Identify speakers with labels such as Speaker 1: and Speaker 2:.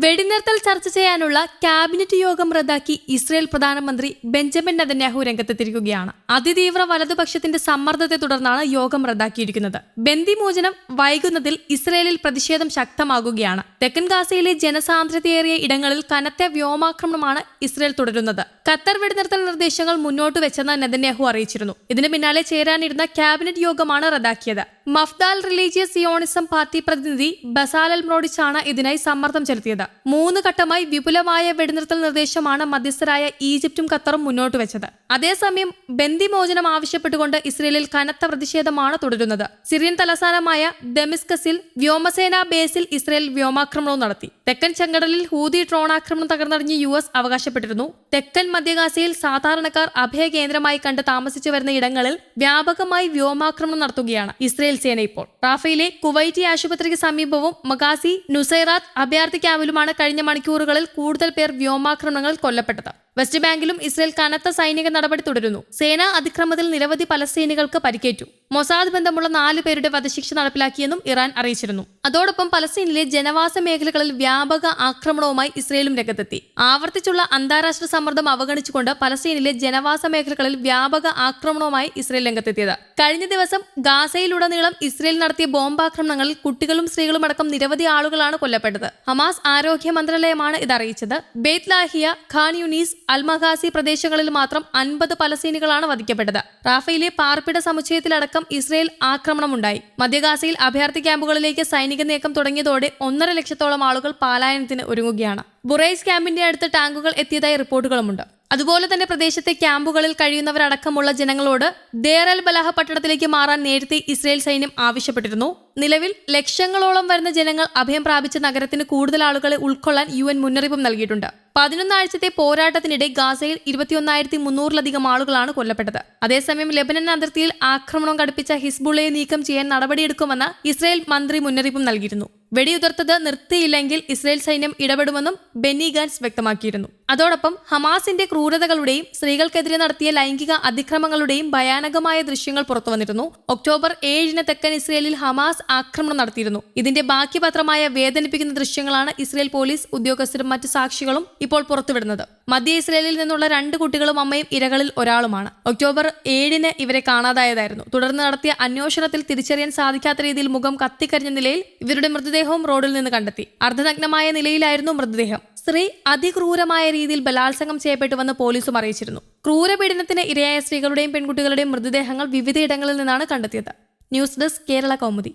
Speaker 1: വെടിനിർത്തൽ ചർച്ച ചെയ്യാനുള്ള ക്യാബിനറ്റ് യോഗം റദ്ദാക്കി ഇസ്രയേൽ പ്രധാനമന്ത്രി ബെഞ്ചമിൻ നെതന്യാഹു രംഗത്തെത്തിരിക്കുകയാണ് അതിതീവ്ര വലതുപക്ഷത്തിന്റെ സമ്മർദ്ദത്തെ തുടർന്നാണ് യോഗം റദ്ദാക്കിയിരിക്കുന്നത്. ബന്ദിമോചനം വൈകുന്നതിൽ ഇസ്രയേലിൽ പ്രതിഷേധം ശക്തമാകുകയാണ്. തെക്കൻ ഗാസയിലെ ജനസാന്ദ്രതയേറിയ ഇടങ്ങളിൽ കനത്ത വ്യോമാക്രമണമാണ് ഇസ്രയേൽ തുടരുന്നത്. ഖത്തർ വെടിനിർത്തൽ നിർദ്ദേശങ്ങൾ മുന്നോട്ട് വെച്ചെന്ന് നെതന്യാഹു അറിയിച്ചിരുന്നു. ഇതിന് പിന്നാലെ ചേരാനിരുന്ന ക്യാബിനറ്റ് യോഗമാണ് റദ്ദാക്കിയത്. മഫ്ദാൽ റിലീജിയസ് സിയോണിസം പാർട്ടി പ്രതിനിധി ബസാലൽ മ്രോഡിച്ചാണ് ഇതിനായി സമ്മർദ്ദം ചെലുത്തിയത്. മൂന്ന് ഘട്ടമായി വിപുലമായ വെടിനിർത്തൽ നിർദ്ദേശമാണ് മധ്യസ്ഥരായ ഈജിപ്തും ഖത്തറും മുന്നോട്ട് വെച്ചത്. അതേസമയം ബന്ദിമോചനം ആവശ്യപ്പെട്ടുകൊണ്ട് ഇസ്രയേലിൽ കനത്ത പ്രതിഷേധമാണ് തുടരുന്നത്. സിറിയൻ തലസ്ഥാനമായ ഡെമിസ്കസിൽ വ്യോമസേനാ ബേസിൽ ഇസ്രയേൽ വ്യോമാക്രമണവും നടത്തി. തെക്കൻ ചെങ്കടലിൽ ഹൂതി ഡ്രോൺ ആക്രമണം തകർന്നടിഞ്ഞ് യു എസ് അവകാശപ്പെട്ടിരുന്നു. തെക്കൻ മധ്യഗാസയിൽ സാധാരണക്കാർ അഭയ കേന്ദ്രമായി കണ്ട് താമസിച്ചു വരുന്ന ഇടങ്ങളിൽ വ്യാപകമായി വ്യോമാക്രമണം നടത്തുകയാണ്. ഇസ്രയേൽ സേന ഇപ്പോൾ. റാഫയിലെ കുവൈറ്റി ആശുപത്രിക്ക് സമീപവും മഗാസി നുസൈറാത്ത് അഭയാർത്ഥി ക്യാമ്പിലുമാണ് കഴിഞ്ഞ മണിക്കൂറുകളിൽ കൂടുതൽ പേർ വ്യോമാക്രമണങ്ങൾ കൊല്ലപ്പെട്ടത്. വെസ്റ്റ് ബാങ്കിലും ഇസ്രയേൽ കനത്ത സൈനിക നടപടി തുടരുന്നു. സേനാ അതിക്രമത്തിൽ നിരവധി പലസ്തീനികൾക്ക് പരിക്കേറ്റു. മൊസാദ് ബന്ധമുള്ള നാല് പേരുടെ വധശിക്ഷ നടപ്പിലാക്കിയെന്നും ഇറാൻ അറിയിച്ചിരുന്നു. അതോടൊപ്പം പലസ്തീനിലെ ജനവാസ മേഖലകളിൽ വ്യാപക ആക്രമണവുമായി ഇസ്രയേലും രംഗത്തെത്തി. ആവർത്തിച്ചുള്ള അന്താരാഷ്ട്ര സമ്മർദ്ദം അവഗണിച്ചുകൊണ്ട് പലസ്തീനിലെ ജനവാസ മേഖലകളിൽ വ്യാപക ആക്രമണവുമായി ഇസ്രയേൽ രംഗത്തെത്തിയത്. കഴിഞ്ഞ ദിവസം ഗാസയിലുടനീളം ഇസ്രയേൽ നടത്തിയ ബോംബാക്രമണങ്ങളിൽ കുട്ടികളും സ്ത്രീകളും അടക്കം നിരവധി ആളുകളാണ് കൊല്ലപ്പെട്ടത്. ഹമാസ് ആരോഗ്യ മന്ത്രാലയമാണ് ഇത് അറിയിച്ചത് ബേത്ലാഹിയ ഖാൻ യുനീസ് അൽമഹാസി പ്രദേശങ്ങളിൽ മാത്രം അൻപത് പലസ്തീനികളാണ് വധിക്കപ്പെട്ടത്. റാഫയിലെ പാർപ്പിട സമുച്ചയത്തിലടക്കം ഇസ്രയേൽ ആക്രമണമുണ്ടായി. മധ്യഗാസയിൽ അഭയാർത്ഥി ക്യാമ്പുകളിലേക്ക് സൈനിക നീക്കം തുടങ്ങിയതോടെ ഒന്നര ലക്ഷത്തോളം ആളുകൾ പാലായനത്തിന് ഒരുങ്ങുകയാണ്. ബുറൈസ് ക്യാമ്പിന്റെ അടുത്ത് ടാങ്കുകൾ എത്തിയതായി റിപ്പോർട്ടുകളുമുണ്ട്. അതുപോലെ തന്നെ പ്രദേശത്തെ ക്യാമ്പുകളിൽ കഴിയുന്നവരടക്കമുള്ള ജനങ്ങളോട് ദേറൽ ബലാഹ പട്ടണത്തിലേക്ക് മാറാൻ നേരത്തെ ഇസ്രയേൽ സൈന്യം ആവശ്യപ്പെട്ടിരുന്നു. നിലവിൽ ലക്ഷങ്ങളോളം വരുന്ന ജനങ്ങൾ അഭയം പ്രാപിച്ച നഗരത്തിന് കൂടുതൽ ആളുകളെ ഉൾക്കൊള്ളാൻ യു മുന്നറിയിപ്പും നൽകിയിട്ടുണ്ട്. പതിനൊന്നാഴ്ചത്തെ പോരാട്ടത്തിനിടെ ഗാസയിൽ ഇരുപത്തിയൊന്നായിരത്തി മുന്നൂറിലധികം ആളുകളാണ് കൊല്ലപ്പെട്ടത്. അതേസമയം ലെബനൻ അതിർത്തിയിൽ ആക്രമണം കടുപ്പിച്ച ഹിസ്ബുള്ളയെ നീക്കം ചെയ്യാൻ നടപടിയെടുക്കുമെന്ന് ഇസ്രായേൽ മന്ത്രി മുന്നറിയിപ്പും നൽകിയിരുന്നു. വെടിയുതിർത്തത് നിർത്തിയില്ലെങ്കിൽ ഇസ്രായേൽ സൈന്യം ഇടപെടുമെന്നും ബെന്നി ഗാൻസ് വ്യക്തമാക്കിയിരുന്നു. അതോടൊപ്പം ഹമാസിന്റെ ക്രൂരതകളുടെയും സ്ത്രീകൾക്കെതിരെ നടത്തിയ ലൈംഗിക അതിക്രമങ്ങളുടെയും ഭയാനകമായ ദൃശ്യങ്ങൾ പുറത്തുവന്നിരുന്നു. ഒക്ടോബർ ഏഴിന് തെക്കൻ ഇസ്രയേലിൽ ഹമാസ് ആക്രമണം നടത്തിയിരുന്നു. ഇതിന്റെ ബാക്കിപത്രമായ വേദനിപ്പിക്കുന്ന ദൃശ്യങ്ങളാണ് ഇസ്രയേൽ പോലീസ് ഉദ്യോഗസ്ഥരും മറ്റ് സാക്ഷികളും ഇപ്പോൾ പുറത്തുവിടുന്നത്. മധ്യ ഇസ്രയേലിൽ നിന്നുള്ള രണ്ട് കുട്ടികളും അമ്മയും ഇരകളിൽ ഒരാളുമാണ്. ഒക്ടോബർ ഏഴിന് ഇവരെ കാണാതായതായിരുന്നു. തുടർന്ന് നടത്തിയ അന്വേഷണത്തിൽ തിരിച്ചറിയാൻ സാധിക്കാത്ത രീതിയിൽ മുഖം കത്തിക്കരിഞ്ഞ നിലയിൽ ഇവരുടെ മൃതദേഹവും റോഡിൽ നിന്ന് കണ്ടെത്തി. അർദ്ധനഗ്നമായ നിലയിലായിരുന്നു മൃതദേഹം. സ്ത്രീ അതിക്രൂരമായ രീതിയിൽ ബലാത്സംഗം ചെയ്യപ്പെട്ടുവെന്ന് പോലീസും അറിയിച്ചിരുന്നു. ക്രൂരപീഡനത്തിന് ഇരയായ സ്ത്രീകളുടെയും പെൺകുട്ടികളുടെയും മൃതദേഹങ്ങൾ വിവിധയിടങ്ങളിൽ നിന്നാണ് കണ്ടെത്തിയത്. News desk Kerala Kaumudi.